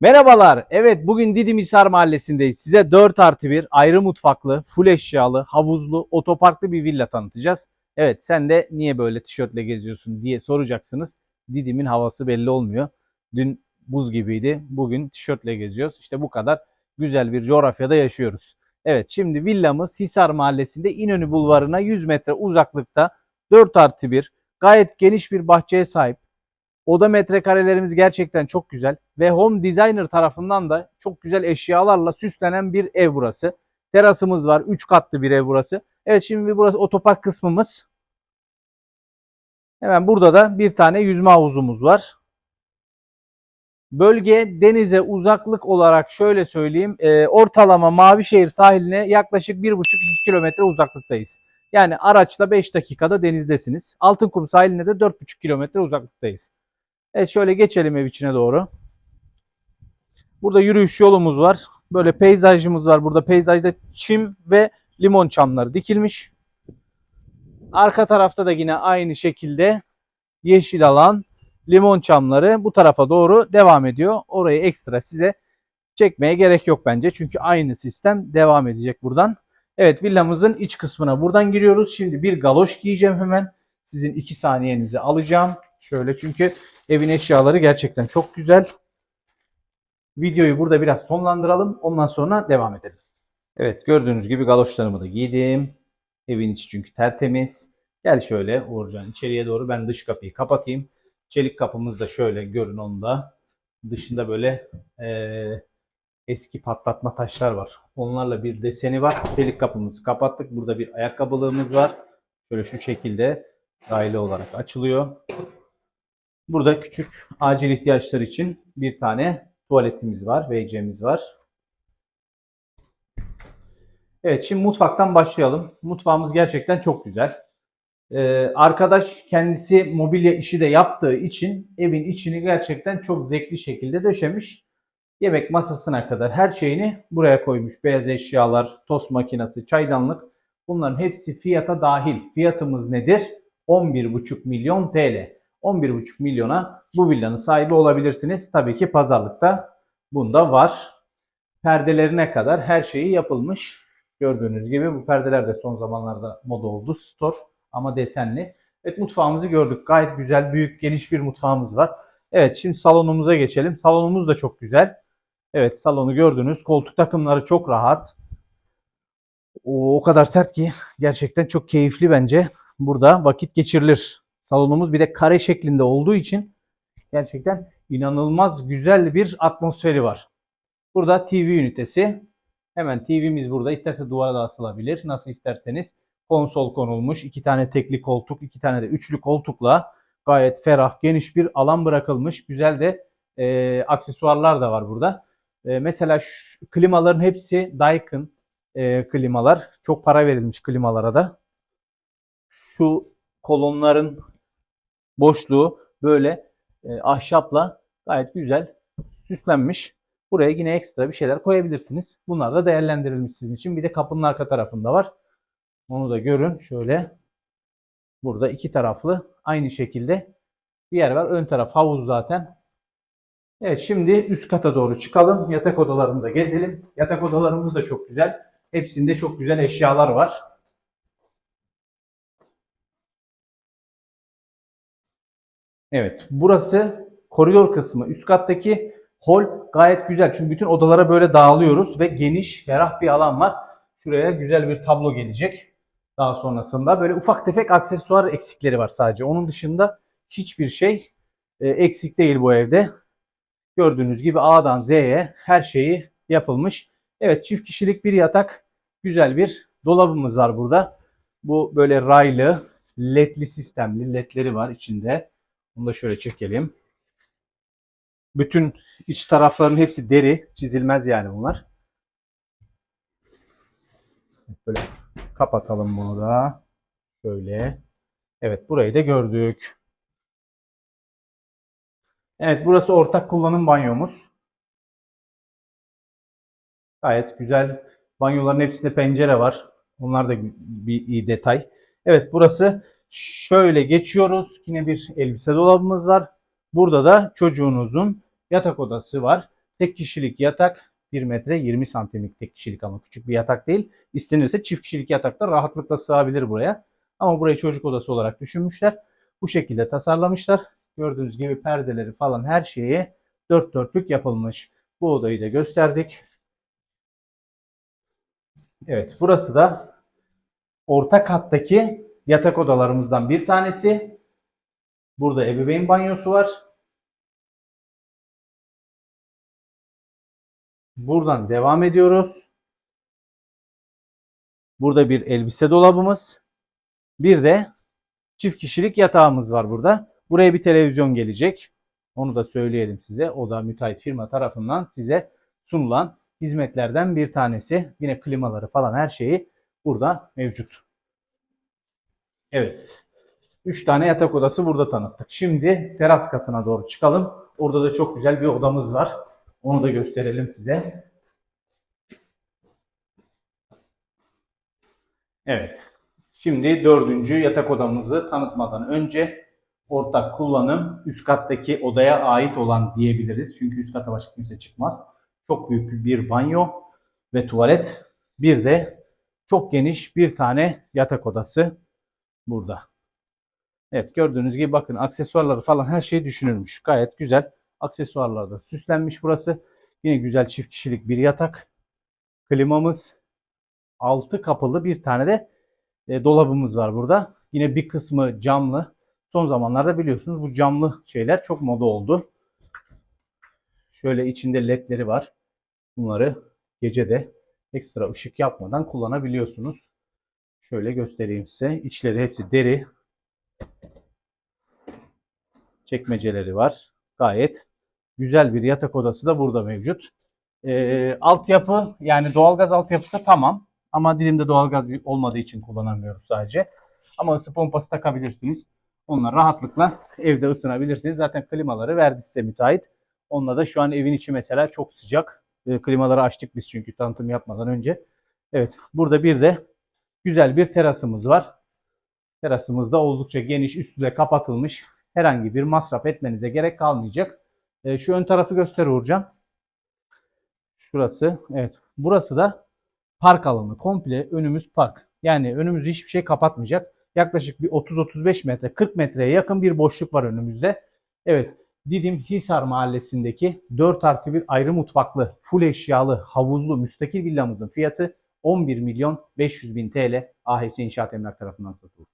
Merhabalar. Evet bugün Didim Hisar Mahallesi'ndeyiz. Size 4 artı 1 ayrı mutfaklı, full eşyalı, havuzlu, otoparklı bir villa tanıtacağız. Evet sen de niye böyle tişörtle geziyorsun diye soracaksınız. Didim'in havası belli olmuyor. Dün buz gibiydi. Bugün tişörtle geziyoruz. İşte bu kadar güzel bir coğrafyada yaşıyoruz. Evet şimdi villamız Hisar Mahallesi'nde İnönü Bulvarı'na 100 metre uzaklıkta 4 artı 1 gayet geniş bir bahçeye sahip. Oda metrekarelerimiz gerçekten çok güzel ve Home Designer tarafından da çok güzel eşyalarla süslenen bir ev burası. Terasımız var. 3 katlı bir ev burası. Evet şimdi burası otopark kısmımız. Hemen burada da bir tane yüzme havuzumuz var. Bölge denize uzaklık olarak şöyle söyleyeyim. e, ortalama Mavişehir sahiline yaklaşık 1,5-2 kilometre uzaklıktayız. Yani araçla 5 dakikada denizdesiniz. Altınkum sahiline de 4,5 kilometre uzaklıktayız. Evet şöyle geçelim ev içine doğru. Burada yürüyüş yolumuz var. Böyle peyzajımız var. Burada peyzajda çim ve limon çamları dikilmiş. Arka tarafta da yine aynı şekilde yeşil alan, limon çamları bu tarafa doğru devam ediyor. Orayı ekstra size çekmeye gerek yok bence. Çünkü aynı sistem devam edecek buradan. Evet villamızın iç kısmına buradan giriyoruz. Şimdi bir galoş giyeceğim hemen. Sizin 2 saniyenizi alacağım. Şöyle çünkü evin eşyaları gerçekten çok güzel. Videoyu burada biraz sonlandıralım. Ondan sonra devam edelim. Evet gördüğünüz gibi galoşlarımı da giydim. Evin içi çünkü tertemiz. Gel şöyle Uğurcan içeriye doğru ben dış kapıyı kapatayım. Çelik kapımız da şöyle görün onu da. Dışında böyle eee, eski patlatma taşlar var. Onlarla bir deseni var. Çelik kapımızı kapattık. Burada bir ayakkabılığımız var. Şöyle şu şekilde daire olarak açılıyor. Burada küçük acil ihtiyaçlar için bir tane tuvaletimiz var, WC'miz var. Evet, şimdi mutfaktan başlayalım. Mutfağımız gerçekten çok güzel. Ee, arkadaş kendisi mobilya işi de yaptığı için evin içini gerçekten çok zevkli şekilde döşemiş. Yemek masasına kadar her şeyini buraya koymuş. Beyaz eşyalar, tost makinesi, çaydanlık. Bunların hepsi fiyata dahil. Fiyatımız nedir? 11,5 milyon TL. 11,5 milyona bu villanın sahibi olabilirsiniz. Tabii ki pazarlıkta bunda var. Perdelerine kadar her şeyi yapılmış. Gördüğünüz gibi bu perdeler de son zamanlarda moda oldu. Store ama desenli. Evet mutfağımızı gördük. Gayet güzel, büyük, geniş bir mutfağımız var. Evet şimdi salonumuza geçelim. Salonumuz da çok güzel. Evet salonu gördünüz. Koltuk takımları çok rahat. O, o kadar sert ki gerçekten çok keyifli bence. Burada vakit geçirilir. Salonumuz bir de kare şeklinde olduğu için gerçekten inanılmaz güzel bir atmosferi var. Burada TV ünitesi. Hemen TV'miz burada. İsterse duvara da asılabilir. Nasıl isterseniz. Konsol konulmuş. iki tane tekli koltuk, iki tane de üçlü koltukla gayet ferah, geniş bir alan bırakılmış. Güzel de e, aksesuarlar da var burada. E, mesela şu, klimaların hepsi Daikin e, klimalar. Çok para verilmiş klimalara da. Şu kolonların boşluğu böyle e, ahşapla gayet güzel süslenmiş. Buraya yine ekstra bir şeyler koyabilirsiniz. Bunlar da değerlendirilmiş sizin için. Bir de kapının arka tarafında var. Onu da görün. Şöyle burada iki taraflı aynı şekilde bir yer var. Ön taraf havuz zaten. Evet şimdi üst kata doğru çıkalım. Yatak odalarını da gezelim. Yatak odalarımız da çok güzel. Hepsinde çok güzel eşyalar var. Evet, burası koridor kısmı. Üst kattaki hol gayet güzel. Çünkü bütün odalara böyle dağılıyoruz ve geniş, ferah bir alan var. Şuraya güzel bir tablo gelecek. Daha sonrasında böyle ufak tefek aksesuar eksikleri var sadece. Onun dışında hiçbir şey e, eksik değil bu evde. Gördüğünüz gibi A'dan Z'ye her şeyi yapılmış. Evet çift kişilik bir yatak. Güzel bir dolabımız var burada. Bu böyle raylı, ledli sistemli ledleri var içinde. Bunu da şöyle çekelim. Bütün iç tarafların hepsi deri. Çizilmez yani bunlar. Böyle kapatalım bunu da. Şöyle. Evet burayı da gördük. Evet burası ortak kullanım banyomuz. Gayet güzel. Banyoların hepsinde pencere var. Onlar da bir iyi detay. Evet burası şöyle geçiyoruz. Yine bir elbise dolabımız var. Burada da çocuğunuzun yatak odası var. Tek kişilik yatak 1 metre 20 santimlik tek kişilik ama küçük bir yatak değil. İstenirse çift kişilik yatakta rahatlıkla sığabilir buraya. Ama burayı çocuk odası olarak düşünmüşler. Bu şekilde tasarlamışlar. Gördüğünüz gibi perdeleri falan her şeyi dört dörtlük yapılmış. Bu odayı da gösterdik. Evet burası da orta kattaki yatak odalarımızdan bir tanesi. Burada ebeveyn banyosu var. Buradan devam ediyoruz. Burada bir elbise dolabımız. Bir de çift kişilik yatağımız var burada. Buraya bir televizyon gelecek. Onu da söyleyelim size. O da müteahhit firma tarafından size sunulan hizmetlerden bir tanesi. Yine klimaları falan her şeyi burada mevcut. Evet. 3 tane yatak odası burada tanıttık. Şimdi teras katına doğru çıkalım. Orada da çok güzel bir odamız var. Onu da gösterelim size. Evet. Şimdi dördüncü yatak odamızı tanıtmadan önce ortak kullanım üst kattaki odaya ait olan diyebiliriz. Çünkü üst kata başka kimse çıkmaz. Çok büyük bir banyo ve tuvalet. Bir de çok geniş bir tane yatak odası burada. Evet gördüğünüz gibi bakın aksesuarları falan her şey düşünülmüş. Gayet güzel. Aksesuarlarda süslenmiş burası. Yine güzel çift kişilik bir yatak. Klimamız. Altı kapılı bir tane de e, dolabımız var burada. Yine bir kısmı camlı. Son zamanlarda biliyorsunuz bu camlı şeyler çok moda oldu. Şöyle içinde ledleri var. Bunları gece de ekstra ışık yapmadan kullanabiliyorsunuz. Şöyle göstereyim size. İçleri hepsi deri. Çekmeceleri var. Gayet güzel bir yatak odası da burada mevcut. Ee, altyapı yani doğalgaz altyapısı tamam. Ama dilimde doğalgaz olmadığı için kullanamıyoruz sadece. Ama ısı pompası takabilirsiniz. Onunla rahatlıkla evde ısınabilirsiniz. Zaten klimaları verdi size müteahhit. Onunla da şu an evin içi mesela çok sıcak. E, klimaları açtık biz çünkü tanıtım yapmadan önce. Evet burada bir de güzel bir terasımız var. Terasımız da oldukça geniş, üstü de kapatılmış. Herhangi bir masraf etmenize gerek kalmayacak. E, şu ön tarafı göster Uğurcan. Şurası. Evet. Burası da park alanı. Komple önümüz park. Yani önümüzü hiçbir şey kapatmayacak. Yaklaşık bir 30-35 metre, 40 metreye yakın bir boşluk var önümüzde. Evet. Didim Hisar mahallesindeki 4 artı 1 ayrı mutfaklı, full eşyalı, havuzlu, müstakil villamızın fiyatı 11 milyon 500 bin TL AHS İnşaat Emlak tarafından satıldı.